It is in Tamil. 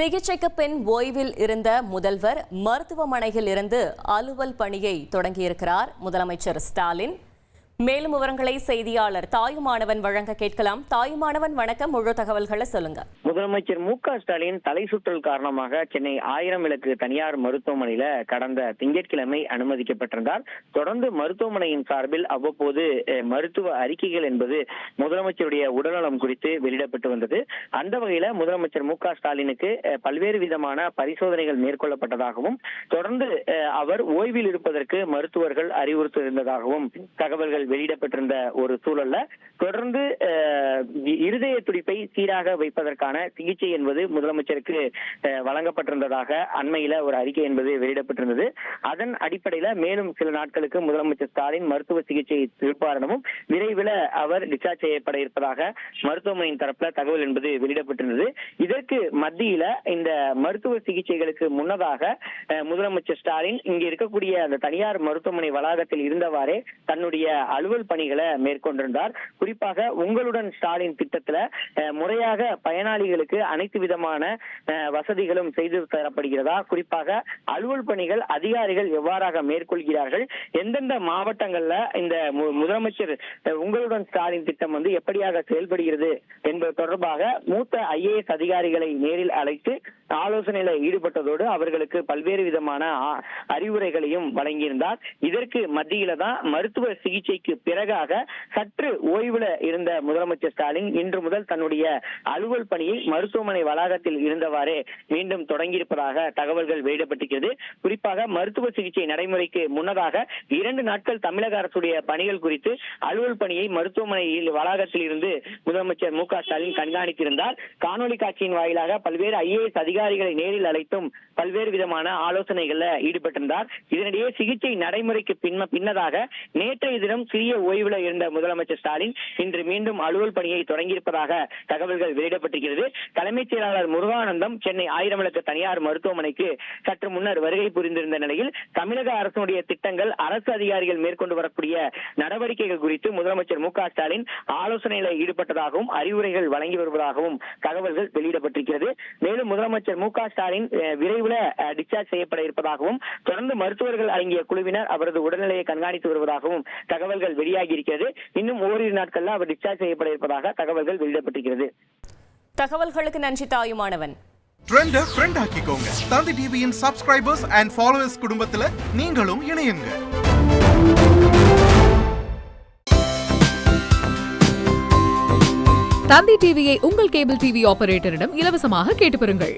சிகிச்சைக்கு பின் ஓய்வில் இருந்த முதல்வர் மருத்துவமனையில் இருந்து அலுவல் பணியை தொடங்கியிருக்கிறார் முதலமைச்சர் ஸ்டாலின். மேலும் விவரங்களை செய்தியாளர் தாயுமானவன் வழங்க கேட்கலாம். தாயுமானவன் வணக்கம். முழு தகவல்களை சொல்லுங்க. முதலமைச்சர் மு க ஸ்டாலின் தலை சுற்றல் காரணமாக சென்னை ஆயிரம் விளக்கு தனியார் மருத்துவமனையில கடந்த திங்கட்கிழமை அனுமதிக்கப்பட்டிருந்தார். தொடர்ந்து மருத்துவமனையின் சார்பில் அவ்வப்போது மருத்துவ அறிக்கைகள் என்பது முதலமைச்சருடைய உடல்நலம் குறித்து வெளியிடப்பட்டு வந்தது. அந்த வகையில முதலமைச்சர் மு க ஸ்டாலினுக்கு பல்வேறு விதமான பரிசோதனைகள் மேற்கொள்ளப்பட்டதாகவும் தொடர்ந்து அவர் ஓய்வில் இருப்பதற்கு மருத்துவர்கள் அறிவுறுத்தியிருந்ததாகவும் தகவல்கள் வெளியிடப்பட்டிருந்த ஒரு சூழல்ல தொடர்ந்து இருதய துடிப்பை சீராக வைப்பதற்கான சிகிச்சை என்பது முதலமைச்சருக்கு வழங்கப்பட்டிருந்ததாக அண்மையில ஒரு அறிக்கை என்பது வெளியிடப்பட்டிருந்தது. அதன் அடிப்படையில மேலும் சில நாட்களுக்கு முதலமைச்சர் ஸ்டாலின் மருத்துவ சிகிச்சை திருப்பாரணமும் விரைவில் அவர் டிஸ்சார்ஜ் செய்யப்பட இருப்பதாக மருத்துவமனையின் தரப்புல தகவல் என்பது வெளியிடப்பட்டிருந்தது. இதற்கு மத்தியில இந்த மருத்துவ சிகிச்சைகளுக்கு முன்னதாக முதலமைச்சர் ஸ்டாலின் இங்கு இருக்கக்கூடிய அந்த தனியார் மருத்துவமனை வளாகத்தில் இருந்தவாறே தன்னுடைய அலுவல் பணிகளை மேற்கொண்டிருந்தார். குறிப்பாக உங்களுடன் ஸ்டாலின் திட்டத்துல முறையாக பயனாளிகளுக்கு அனைத்து விதமான வசதிகளும் செய்து தரப்படுகிறதா? குறிப்பாக அலுவல் பணிகள் அதிகாரிகள் எவ்வாறாக மேற்கொள்கிறார்கள்? எந்தெந்த மாவட்டங்கள்ல இந்த மு- முதலமைச்சர் உங்களுடன் ஸ்டாலின் திட்டம் வந்து எப்படியாக செயல்படுகிறது என்பது தொடர்பாக மூத்த ஐஏஎஸ் அதிகாரிகளை நேரில் அழைத்து ஆலோசனையில ஈடுபட்டதோடு அவர்களுக்கு பல்வேறு விதமான அறிவுரைகளையும் வழங்கியிருந்தார். இதற்கு மத்தியில தான் மருத்துவ சிகிச்சைக்கு பிறகாக சற்று ஓய்வுல இருந்த முதலமைச்சர் ஸ்டாலின் இன்று முதல் தன்னுடைய அலுவல் பணியை மருத்துவமனை வளாகத்தில் இருந்தவாறே மீண்டும் தொடங்கியிருப்பதாக தகவல்கள் வெளியிடப்பட்டிருக்கிறது. குறிப்பாக மருத்துவ சிகிச்சை நடைமுறைக்கு முன்னதாக இரண்டு நாட்கள் தமிழக அரசுடைய பணிகள் குறித்து அலுவல் பணியை மருத்துவமனையில் வளாகத்தில் இருந்து முதலமைச்சர் மு க ஸ்டாலின் கண்காணித்திருந்தார். காணொலி காட்சியின் வாயிலாக பல்வேறு ஐஏஎஸ் அதிகாரிகளை நேரில் அழைத்தும் பல்வேறு விதமான ஆலோசனைகள்ல ஈடுபட்டிருந்தார். இதனிடையே சிகிச்சை நடைமுறைக்கு பின்ன பின்னதாக நேற்றைய தினம் சிறிய ஓய்வுல இருந்த முதலமைச்சர் ஸ்டாலின் இன்று மீண்டும் அலுவல் பணியை தொடங்கியிருப்பதாக தகவல்கள் வெளியிடப்பட்டிருக்கிறது. தலைமைச் செயலாளர் முருகானந்தம் சென்னை ஆயிரம் விளக்கு தனியார் மருத்துவமனைக்கு சற்று முன்னர் வருகை புரிந்திருந்த நிலையில் தமிழக அரசுடைய திட்டங்கள் அரசு அதிகாரிகள் மேற்கொண்டு வரக்கூடிய நடவடிக்கைகள் குறித்து முதலமைச்சர் மு ஸ்டாலின் ஆலோசனையில ஈடுபட்டதாகவும் அறிவுரைகள் வழங்கி வருவதாகவும் தகவல்கள் வெளியிடப்பட்டிருக்கிறது. மேலும் முதலமைச்சர் மு க ஸ்டாலின் விரைவில் டிஸ்சார்ஜ் செய்யப்பட இருப்பதாகவும் தொடர்ந்து மருத்துவர்கள் அடங்கிய குழுவினர் அவரது உடல்நிலையை கண்காணித்து வருவதாகவும் தகவல்கள் வெளியாகி இருக்கிறது. இன்னும் ஓரிரு நாட்கள்ல அவர் டிஸ்சார்ஜ் செய்யப்பட இருப்பதாக தகவல்கள் வெளியிடப்பட்டிருக்கிறது. தகவல்களுக்கு நன்றி தாயுமானவன் ட்ரெண்ட ஃப்ரெண்ட் ஆக்கிக்கோங்க. தந்தி டிவியின் சப்ஸ்கிரைபர்ஸ் அண்ட் ஃபாலோவர்ஸ் குடும்பத்துல நீங்களும் இணையுங்க. தந்தி டிவியை உங்கள் கேபிள் டிவி ஆபரேட்டரிடம் இலவசமாக கேட்டு பெறுங்கள்.